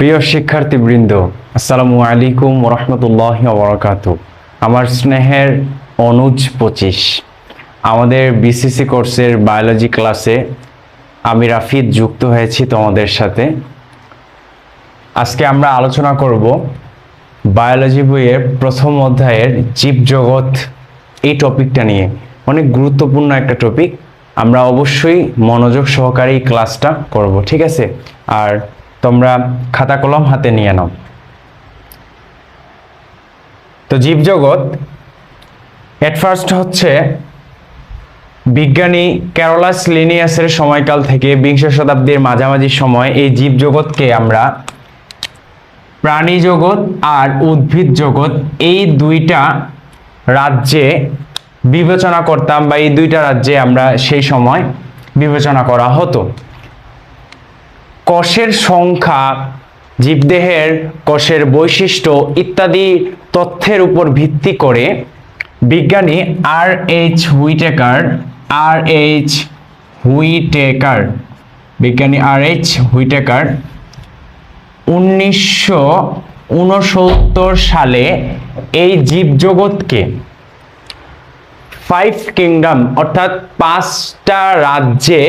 প্রিয় শিক্ষার্থীবৃন্দ, আসসালামু আলাইকুম রহমতুল্লাহ বরকাত আমার স্নেহের অনুজ পঁচিশ। আমাদের বিসিসি কোর্সের বায়োলজি ক্লাসে আমি রাফিদ যুক্ত হয়েছি তোমাদের সাথে। আজকে আমরা আলোচনা করব বায়োলজি বইয়ের প্রথম অধ্যায়ের জীবজগৎ এই টপিকটা নিয়ে। অনেক গুরুত্বপূর্ণ একটা টপিক আমরা অবশ্যই মনোযোগ সহকারে এই ক্লাসটা করব, ঠিক আছে? আর তোমরা খাতা কলম হাতে নিয়ে নাও। তো জীবজগৎ এট ফার্স্ট হচ্ছে বিজ্ঞানী ক্যারোলাস লিনিয়াসের সময়কাল থেকে বিংশ শতাব্দীর মাঝামাঝি সময় এই জীবজগৎকে আমরা প্রাণী জগৎ আর উদ্ভিদ জগৎ এই দুইটা রাজ্যে বিবেচনা করতাম বা এই দুইটা রাজ্যে আমরা সেই সময় বিবেচনা করা হতো। কোষের সংখ্যা, জীবদেহের কষের বৈশিষ্ট্য ইত্যাদি তথ্যের উপর ভিত্তি করে বিজ্ঞানী R H Whittaker, R H Whittaker, বিজ্ঞানী আর এইচ হুইটেকার উনিশশো উনসত্তর সালে এই জীবজগৎকে ফাইভ কিংডম অর্থাৎ পাঁচটা রাজ্যে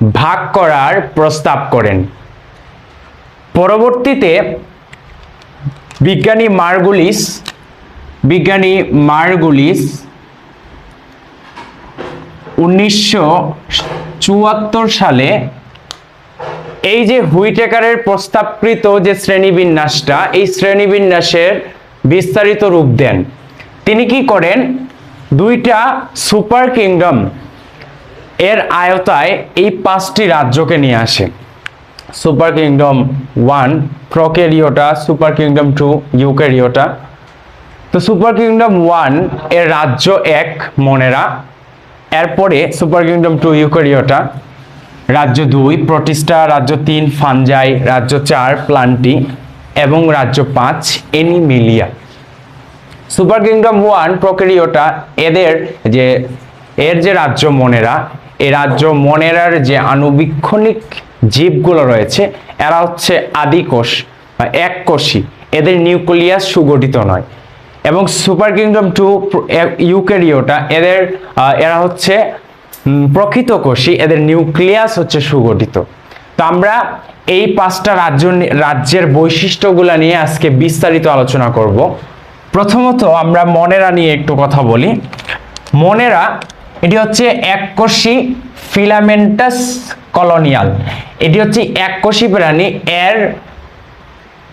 ভাগ করার প্রস্তাব করেন। পরবর্তীতে বিজ্ঞানী মার্গুলিস বিজ্ঞানী মার্গুলিস উনিশশো চুয়াত্তর সালে এই যে হুইটেকারের প্রস্তাবকৃত যে শ্রেণীবিন্যাসটা, এই শ্রেণীবিন্যাসের বিস্তারিত রূপ দেন। তিনি কি করেন? দুইটা সুপার কিংডম এর আয়তায় এই পাঁচটি রাজ্যকে নিয়ে আসে। Super kingdom one Prokaryota super kingdom two Eukaryota তো সুপার কিংডম ওয়ানের রাজ্য এক, মনেরা। এরপরে সুপার কিংডম টু ইউকেরিওটা রাজ্য দুই প্রতিষ্ঠা রাজ্য তিন, ফানজাই। রাজ্য চার, প্লান্টি। এবং রাজ্য পাঁচ, Animalia. Super kingdom one Prokaryota এদের যে এর যে রাজ্য মনেরা এই রাজ্য মনেরার যে আনুবীক্ষণিক জীবগুলো রয়েছে, এরা হচ্ছে আদিকোষ বা এককোষী। এদের নিউক্লিয়াস সুগঠিত নয়। এবং সুপার কিংডম টু ইউক্যারিওটা, এদের এরা হচ্ছে প্রকৃত কোষী এদের নিউক্লিয়াস হচ্ছে সুগঠিত। তো আমরা এই পাঁচটা রাজ্য রাজ্যের বৈশিষ্ট্যগুলো নিয়ে আজকে বিস্তারিত আলোচনা করব। প্রথমত আমরা মনেরা নিয়ে একটু কথা বলি। মনেরা এটি হচ্ছে এককোষী ফিলামেন্টাস কলোনিয়াল। এটি হচ্ছে এককোষী প্রাণী। এর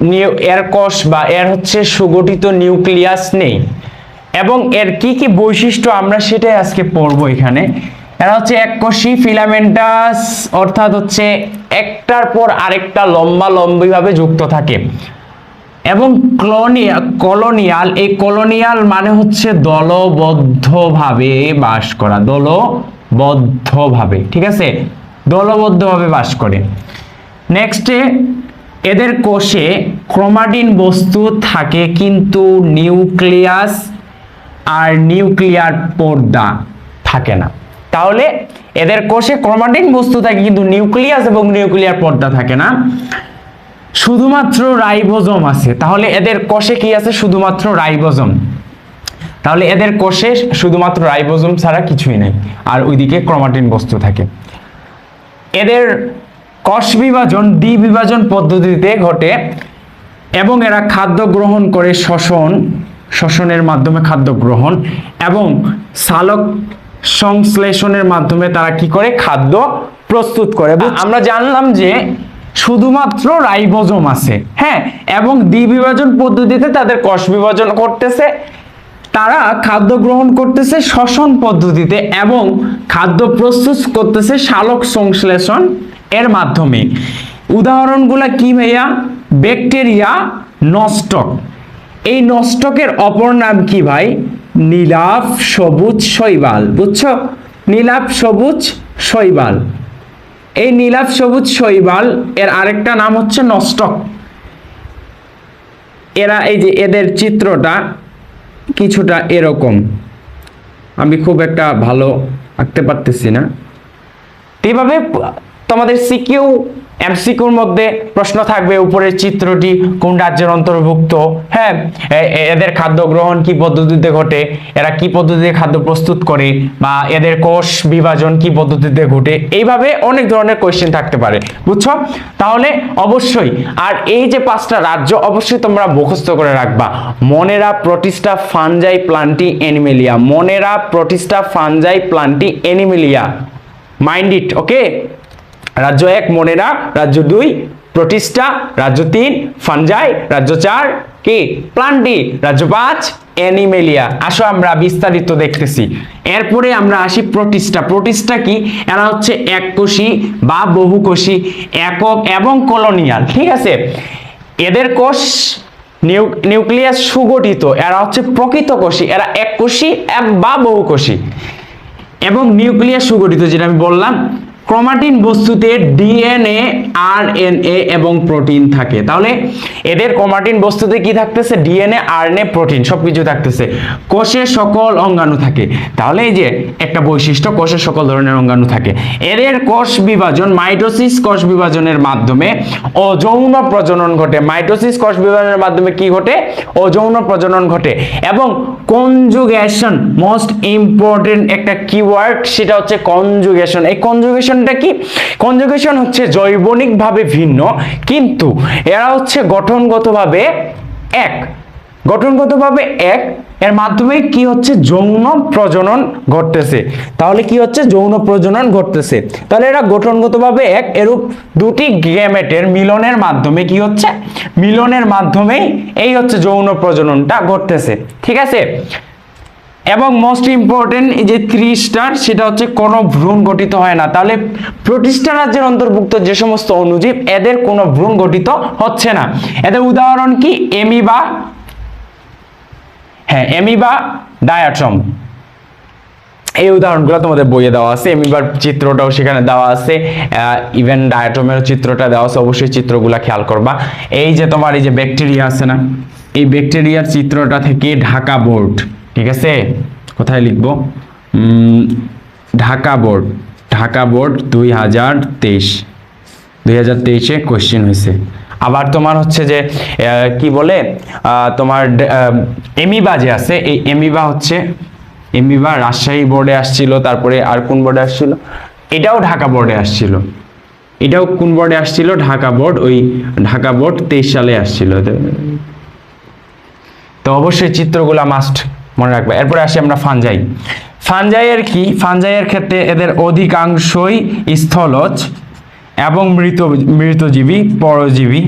নিউ এর কোষ বা এর হচ্ছে সুগঠিত নিউক্লিয়াস নেই। এবং এর কি কি বৈশিষ্ট্য আমরা সেটাই আজকে পড়ব এখানে। এরা হচ্ছে এককোষী ফিলামেন্টাস, অর্থাৎ হচ্ছে একটার পর আরেকটা লম্বা লম্বিভাবে যুক্ত থাকে। এবং কলোনিয়াল কলোনিয়াল, এই কলোনিয়াল মানে হচ্ছে দলবদ্ধভাবে বাস করা, দলবদ্ধভাবে, ঠিক আছে? দলবদ্ধভাবে বাস করে। নেক্সটে এদের কোষে ক্রোমাটিন বস্তু থাকে কিন্তু নিউক্লিয়াস আর নিউক্লিয়ার পর্দা থাকে না। তাহলে এদের কোষে ক্রোমাটিন বস্তু থাকে কিন্তু নিউক্লিয়াস এবং নিউক্লিয়ার পর্দা থাকে না। শুধুমাত্র রাইবোজোম আছে। তাহলে এদের কোষে কি আছে? শুধুমাত্র রাইবোজোম। তাহলে এদের কোষে শুধুমাত্র রাইবোজোম ছাড়া কিছুই নেই। আর ওইদিকে ক্রোমাটিন বস্তু থাকে। এদের কোষ বিভাজন দ্বি বিভাজন পদ্ধতিতে ঘটে এবং এরা খাদ্য গ্রহণ করে শ্বসন, শ্বসনের মাধ্যমে খাদ্য গ্রহণ এবং সালক সংশ্লেষণের মাধ্যমে তারা কি করে? খাদ্য প্রস্তুত করে। আমরা জানলাম যে শুধুমাত্র রাইবোজোম আছে হ্যাঁ? এবং দ্বিবিভাজন পদ্ধতিতে তাদের কোষ বিভাজন করতেছে তারা খাদ্য গ্রহণ করতেছে শ্বসন পদ্ধতিতে এবং খাদ্য প্রস্তুত করতেছে শালক সংশ্লেষণ এর মাধ্যমে। উদাহরণগুলো কি ভাইয়া? Bacteria Nostoc. এই নষ্টকের অপর নাম কি ভাই? নীলাভ সবুজ শৈবাল, বুঝছ? নীলাভ সবুজ শৈবাল। এই নীলাভ সবুজ শৈবাল, এর আরেকটা নাম হচ্ছে নষ্টক। এরা এই যে এদের চিত্রটা কিছুটা এরকম। আমি খুব একটা ভালো আঁকতে পারতেছি না। এভাবে তোমাদের সিকিউ এমসিকিউর মধ্যে প্রশ্ন থাকবে, উপরের চিত্রটি কোন রাজ্যের অন্তর্ভুক্ত? হ্যাঁ এদের খাদ্য গ্রহণ কি পদ্ধতিতে ঘটে? এরা কি পদ্ধতিতে খাদ্য প্রস্তুত করে? বা এদের কোষ বিভাজন কি পদ্ধতিতে ঘটে? এইভাবে অনেক ধরনের কোয়েশ্চেন থাকতে পারে, বুঝছ? তাহলে অবশ্যই, আর এই যে পাঁচটা রাজ্য অবশ্যই তোমরা মুখস্থ করে রাখবা। মনেরা প্রতিষ্ঠা fungi Plantae Animalia. Monera Protista Fungi Plantae Animalia. Mind it, okay? রাজ্য এক, মনেরা, রাজ্য দুই, প্রতিষ্ঠা, রাজ্য তিন, ফানজাই, রাজ্য চার, কি? প্লান্টি রাজ্য পাঁচ, অ্যানিমেলিয়া। আসো আমরা বিস্তারিত দেখতেছি। এরপরে আমরা আসি প্রতিষ্ঠা। প্রতিষ্ঠা কি? এরা হচ্ছে এককোষী বা বহুকোষী একক এবং কলোনিয়াল। ঠিক আছে? এদের কোষ নিউ- নিউক্লিয়াস সুগঠিত। এরা হচ্ছে প্রকৃত কোষী। এরা এককোষী এক- বা বহুকোষী এবং নিউক্লিয়াস সুগঠিত, যেটা আমি বললাম ক্রোমাটিন বস্তুতে ডিএনএ, আরএনএ এবং প্রোটিন থাকে। তাহলে এদের ক্রোমাটিন বস্তুতে কি থাকতেছে? ডিএনএ, আরএনএ, প্রোটিন সবকিছু থাকতেছে। কোষে সকল অঙ্গাণু থাকে। তাহলে এই যে একটা বৈশিষ্ট্য, কোষে সকল ধরনের অঙ্গাণু থাকে। এদের কোষ বিভাজন মাইটোসিস কোষ বিভাজনের মাধ্যমে অযৌন প্রজনন ঘটে। মাইটোসিস কোষ বিভাজনের মাধ্যমে কি ঘটে? অযৌন প্রজনন ঘটে। এবং কনজুগেশন মোস্ট ইম্পর্টেন্ট একটা কিওয়ার্ড সেটা হচ্ছে কনজুগেশন এই কনজুগেশনটা কি? কনজুগেশন হচ্ছে জৈবনিকভাবে ভিন্ন, কিন্তু এরা হচ্ছে গঠনগতভাবে এক। গঠনগতভাবে এক, এর মাধ্যমে কি হচ্ছে? যৌন প্রজনন ঘটতেছে। তাহলে কি হচ্ছে? যৌন প্রজনন ঘটতেছে। তাহলে এরা গঠনগতভাবে এক, এরূপ দুটি গ্যামেটের মিলনের মাধ্যমে কি হচ্ছে? মিলনের মাধ্যমেই এই হচ্ছে যৌন প্রজননটা ঘটতেছে। ঠিক আছে? এবং মোস্ট ইম্পর্টেন্ট যে ত্রিস্টার সেটা হচ্ছে কোনো ভ্রূণ গঠিত হয় না। তাহলে প্রতিষ্ঠা রাজ্যের অন্তর্ভুক্ত যে সমস্ত অনুজীব, এদের কোনো ভ্রূণ গঠিত হচ্ছে না। এদের উদাহরণ কি? এমিবা হ্যাঁ এমিবা ডায়াট্রম। এই উদাহরণগুলো তোমাদের বইয়ে দেওয়া আছে। এমিবার চিত্রটাও সেখানে দেওয়া আছে। ইভেন ডায়াটমের চিত্রটা দেওয়া আছে। অবশ্যই চিত্রগুলো খেয়াল করবা। এই যে তোমার এই যে ব্যাকটেরিয়া আছে না, এই ব্যাকটেরিয়ার চিত্রটা থেকে ঢাকা বোর্ড ঠিক আছে? কোথায় লিখব? ঢাকা বোর্ড। ঢাকা বোর্ড দুই হাজার তেইশ। দুই হাজার তেইশে কোয়েশ্চেন হয়েছে। আবার তোমার হচ্ছে যে কি বলে? তোমার এমিবা যে আছে, এই এমিবা হচ্ছে, এমিবা রাজশাহী বোর্ডে আসছিল, তারপরে আর কোন বোর্ডে আসছিল? এটাও ঢাকা বোর্ডে আসছিল। এটাও কোন বোর্ডে আসছিল? ঢাকা বোর্ড, ওই ঢাকা বোর্ড তেইশ সালে আসছিল। তো অবশ্যই চিত্রগুলা মাস্ট মনে রাখবে। এরপরে আসি আমরা ফানজাই। ফানজাইয়ের কি? ফানজাইয়ের ক্ষেত্রে এদের অধিকাংশই স্থলজ এবং মৃত, মৃতজীবী, পরজীবী।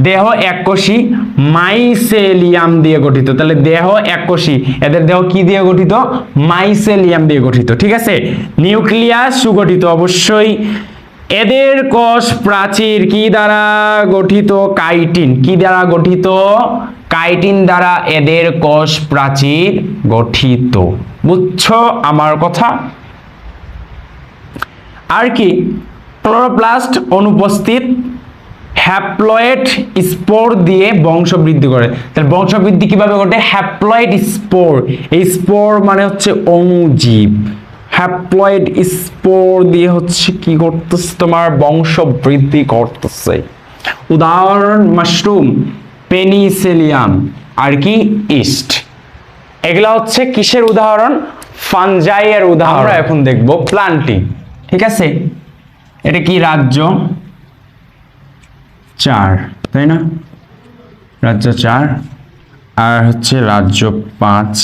দেহ এককোষী মাইসেলিয়াম দিয়ে গঠিত। তাহলে দেহ এককোষী। এদের দেহ কি দিয়ে গঠিত? মাইসেলিয়াম দিয়ে গঠিত। ঠিক আছে? নিউক্লিয়াস সুগঠিত। অবশ্যই এদের কোষ প্রাচীর কি দ্বারা গঠিত? কাইটিন। কি দ্বারা গঠিত? কাইটিন দ্বারা এদের কোষ প্রাচীর গঠিত। বুঝছ আমার কথা? আর কি? ক্লোরোপ্লাস্ট অনুপস্থিত হ্যাপ্লয়েড স্পোর দিয়ে বংশ বৃদ্ধি করে। তাহলে বংশ বৃদ্ধি কীভাবে ঘটে? Haploid spore. এই স্পোর মানে হচ্ছে অণুজীব। হ্যাপ্লয়েড স্পোর দিয়ে হচ্ছে কি করতেছে? তোমার বংশ বৃদ্ধি করতেছে। উদাহরণ মাশরুম। পেনিসেলিয়াম আর কি ইস্ট। এগুলা হচ্ছে কিসের উদাহরণ? ফানজাইয়ের উদাহরণ। আমরা এখন দেখব প্লান্টিং ঠিক আছে? এটা কি রাজ্য? চার তাই না? রাজ্য চার আর হচ্ছে রাজ্য পাঁচ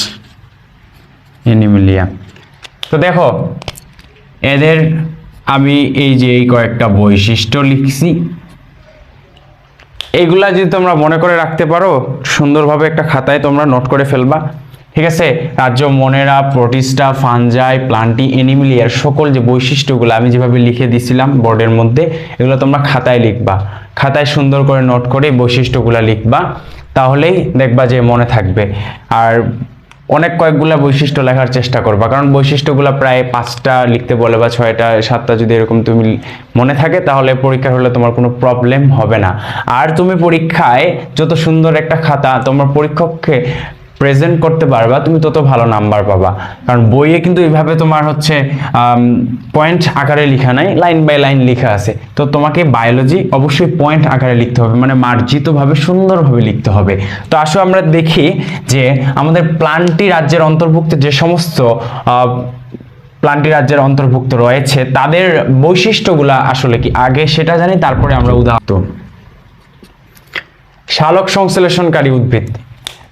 এনিমেলিয়া। তো দেখো এদের আমি এই যে এই কয়েকটা বৈশিষ্ট্য লিখছি। এইগুলা যদি তোমরা মনে করে রাখতে পারো, সুন্দরভাবে একটা খাতায় তোমরা নোট করে ফেলবা। ঠিক আছে? রাজ্য মনেরা প্রোটিস্টা ফানজাই, প্লান্টি, এনিমিলিয়ার সকল যে বৈশিষ্ট্যগুলো আমি যেভাবে লিখে দিছিলাম বোর্ডের মধ্যে, এগুলো তোমরা খাতায় লিখবা। খাতায় সুন্দর করে নোট করে বৈশিষ্ট্যগুলো লিখবা, তাহলেই দেখবা যে মনে থাকবে। আর অনেক কয়েকগুলা বৈশিষ্ট্য লেখার চেষ্টা করবা। কারণ বৈশিষ্ট্যগুলো প্রায় পাঁচটা লিখতে বলে বা ছয়টা, সাতটা যদি এরকম তুমি মনে থাকে, তাহলে পরীক্ষা হলে তোমার কোনো প্রবলেম হবে না। আর তুমি পরীক্ষায় যত সুন্দর একটা খাতা, তোমার পরীক্ষককে প্রেজেন্ট করতে পারবা, তুমি তত ভালো নাম্বার পাবা। কারণ বইয়ে কিন্তু এইভাবে তোমার হচ্ছে পয়েন্ট আকারে লেখা নাই লাইন বাই লাইন লেখা আছে। তো তোমাকে বায়োলজি অবশ্যই পয়েন্ট আকারে লিখতে হবে মানে মার্জিতভাবে সুন্দরভাবে লিখতে হবে। তো আসো আমরা দেখি যে আমাদের প্লান্টি রাজ্যের অন্তর্ভুক্ত যে সমস্ত প্লান্টি রাজ্যের অন্তর্ভুক্ত রয়েছে, তাদের বৈশিষ্ট্যগুলা আসলে কি? আগে সেটা জানি, তারপরে আমরা উদাহরণ। শালক সংশ্লেষণকারী উদ্ভিদ।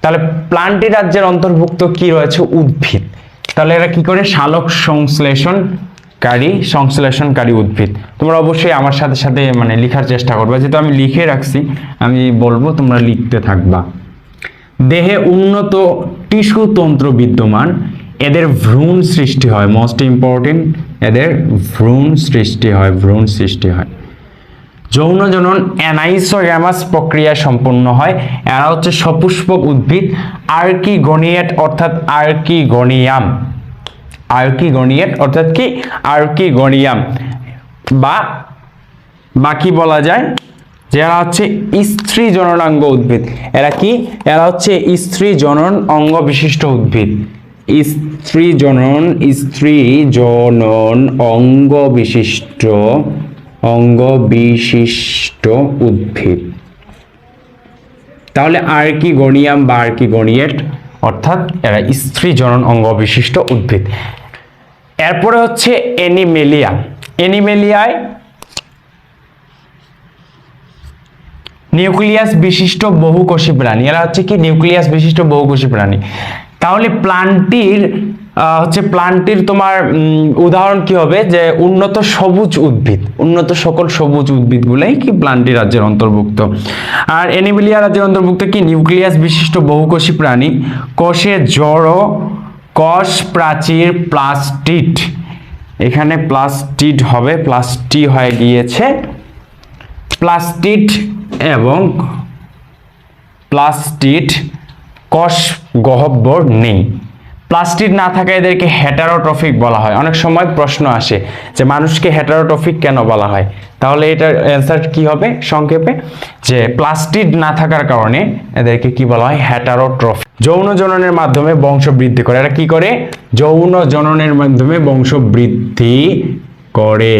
তাহলে প্লান্টি রাজ্যের অন্তর্ভুক্ত কি রয়েছে? উদ্ভিদ। তাহলে এরা কি করে? শালক সংশ্লেষণকারী সংশ্লেষণকারী উদ্ভিদ। তোমরা অবশ্যই আমার সাথে সাথে মানে লেখার চেষ্টা করবে। যেহেতু আমি লিখে রাখছি, আমি বলব তোমরা লিখতে থাকবা। দেহে উন্নত টিস্যু তন্ত্র বিদ্যমান। এদের ভ্রূণ সৃষ্টি হয়। মোস্ট ইম্পর্টেন্ট এদের ভ্রূণ সৃষ্টি হয়, ভ্রূণ সৃষ্টি হয়। যৌন জনন অ্যানাইসোগ্যামাস প্রক্রিয়া সম্পন্ন হয়। এরা হচ্ছে সপুষ্পক উদ্ভিদ, আর্কিগোনিয়েট অর্থাৎ আর্কিগোনিয়াম। আর্কিগোনিয়েট অর্থাৎ কি? আর্কিগোনিয়াম। বা বাকি বলা যায় যারা হচ্ছে স্ত্রী জননাঙ্গ উদ্ভিদ। এরা কি? এরা হচ্ছে স্ত্রী জনন অঙ্গ বিশিষ্ট উদ্ভিদ। স্ত্রী জনন স্ত্রী জনন অঙ্গ বিশিষ্ট অঙ্গ বিশিষ্ট উদ্ভিদ। তাহলে আর কি গনিয়াম বা আর কি গনিয়েট? অর্থাৎ এরা স্ত্রী জনন অঙ্গ বিশিষ্ট উদ্ভিদ। এরপরে হচ্ছে এনিমেলিয়া। এনিমেলিয়ায় নিউক্লিয়াস বিশিষ্ট বহুকোষী প্রাণী। এরা হচ্ছে কি? নিউক্লিয়াস বিশিষ্ট বহুকোষী প্রাণী। তাহলে প্লান্টির হচ্ছে প্লান্টির তোমার উদাহরণ কি হবে? যে উন্নত সবুজ উদ্ভিদ, উন্নত সকল সবুজ উদ্ভিদগুলাই কি প্লান্টি রাজ্যের অন্তর্ভুক্ত? আর এনিমিলিয়া রাজ্যের অন্তর্ভুক্ত কি? নিউক্লিয়াস বিশিষ্ট বহুকোষী প্রাণী, কোষে জড় কষ প্রাচীর প্লাস্টিড। এখানে প্লাস্টিড হবে, প্লাস্টি হয়ে গিয়েছে। প্লাস্টিড এবং প্লাস্টিড কষ গহ্বর নেই। প্লাস্টিড না থাকা এদেরকে হেটারোট্রফিক বলা হয়। অনেক সময় প্রশ্ন আসে যে মানুষকে হেটারোট্রফিক কেন বলা হয়? তাহলে এটার অ্যান্সার কি হবে? সংক্ষেপে, যে প্লাস্টিড না থাকার কারণে এদেরকে কি বলা হয়? হেটারোট্রফিক যৌন জননের মাধ্যমে বংশ বৃদ্ধি করে। এরা কি করে? যৌন জননের মাধ্যমে বংশ বৃদ্ধি করে।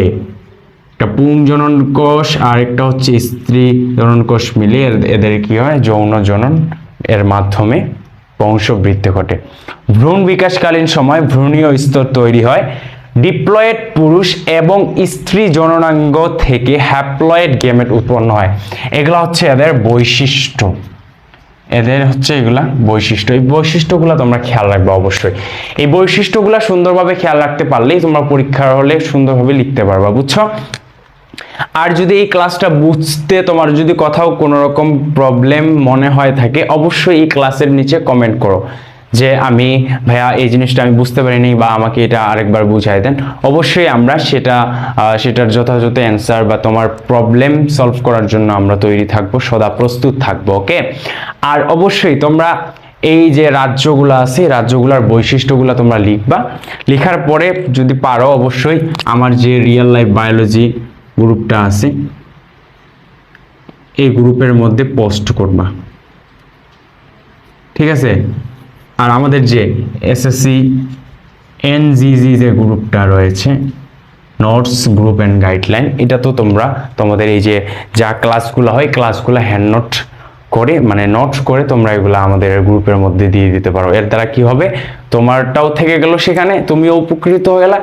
একটা পুংজনন কোষ আর একটা হচ্ছে স্ত্রী জনন কোষ মিলে এদের কি হয়? যৌন জনন এর মাধ্যমে বংশবৃদ্ধি ঘটে। ভ্রূণ বিকাশকালীন সময় ভ্রূণীয় স্তর তৈরি হয়। ডিপ্লয়েড পুরুষ এবং স্ত্রী জননাঙ্গ থেকে হ্যাপ্লয়েড গেমেট উৎপন্ন হয়। এগুলা হচ্ছে এদের বৈশিষ্ট্য। এদের হচ্ছে এগুলা বৈশিষ্ট্য। এই বৈশিষ্ট্যগুলো তোমরা খেয়াল রাখবে অবশ্যই। এই বৈশিষ্ট্যগুলো সুন্দরভাবে খেয়াল রাখতে পারলেই তোমরা পরীক্ষার হলে সুন্দরভাবে লিখতে পারবা, বুঝছ? আর যদি এই ক্লাসটা বুঝতে তোমার যদি কোথাও কোনো রকম প্রবলেম মনে হয় থাকে, অবশ্যই এই ক্লাসের নিচে কমেন্ট করো। যে আমি, ভাইয়া, এই জিনিসটা আমি বুঝতে পারিনি বা আমাকে এটা আরেকবার বুঝাই দেন। অবশ্যই আমরা সেটা সেটার যথাযথ অ্যান্সার বা তোমার প্রবলেম সলভ করার জন্য আমরা তৈরি থাকব, সদা প্রস্তুত থাকব ওকে আর অবশ্যই তোমরা এই যে রাজ্যগুলো আছে রাজ্যগুলোর বৈশিষ্ট্যগুলো তোমরা লিখবা। লেখার পরে যদি পারো, অবশ্যই আমার যে রিয়েল লাইফ বায়োলজি গ্রুপটা আছে, এই গ্রুপের মধ্যে পোস্ট করবা। ঠিক আছে? আর আমাদের যে এসএসসি এনজিজি যে গ্রুপটা রয়েছে নোটস গ্রুপ অ্যান্ড গাইডলাইন এটা তো তোমরা তোমাদের এই যে যা ক্লাসগুলো হয় ক্লাসগুলো হ্যান্ড নোট করে মানে নোটস করে তোমরা এগুলো আমাদের গ্রুপের মধ্যে দিয়ে দিতে পারো। এর দ্বারা কি হবে? তোমারটাও থেকে গেল সেখানে, তুমিও উপকৃত হয়ে গেলা।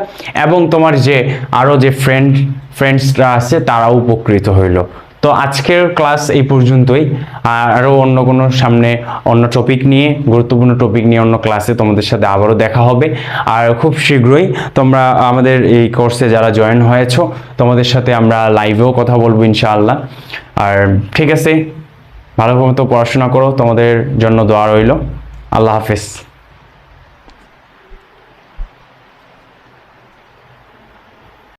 এবং তোমার যে আরও যে ফ্রেন্ড ফ্রেন্ডসরা আছে, তারাও উপকৃত হইল। তো আজকের ক্লাস এই পর্যন্তই। আরও অন্য কোনো সামনে অন্য টপিক নিয়ে, গুরুত্বপূর্ণ টপিক নিয়ে অন্য ক্লাসে তোমাদের সাথে আবারও দেখা হবে। আর খুব শীঘ্রই তোমরা আমাদের এই কোর্সে যারা জয়েন হয়েছো, তোমাদের সাথে আমরা লাইভেও কথা বলব ইনশাআল্লাহ। আর ঠিক আছে ভালো তো পড়াশোনা করো তোমাদের জন্য দোয়া রইল। আল্লাহ হাফেজ।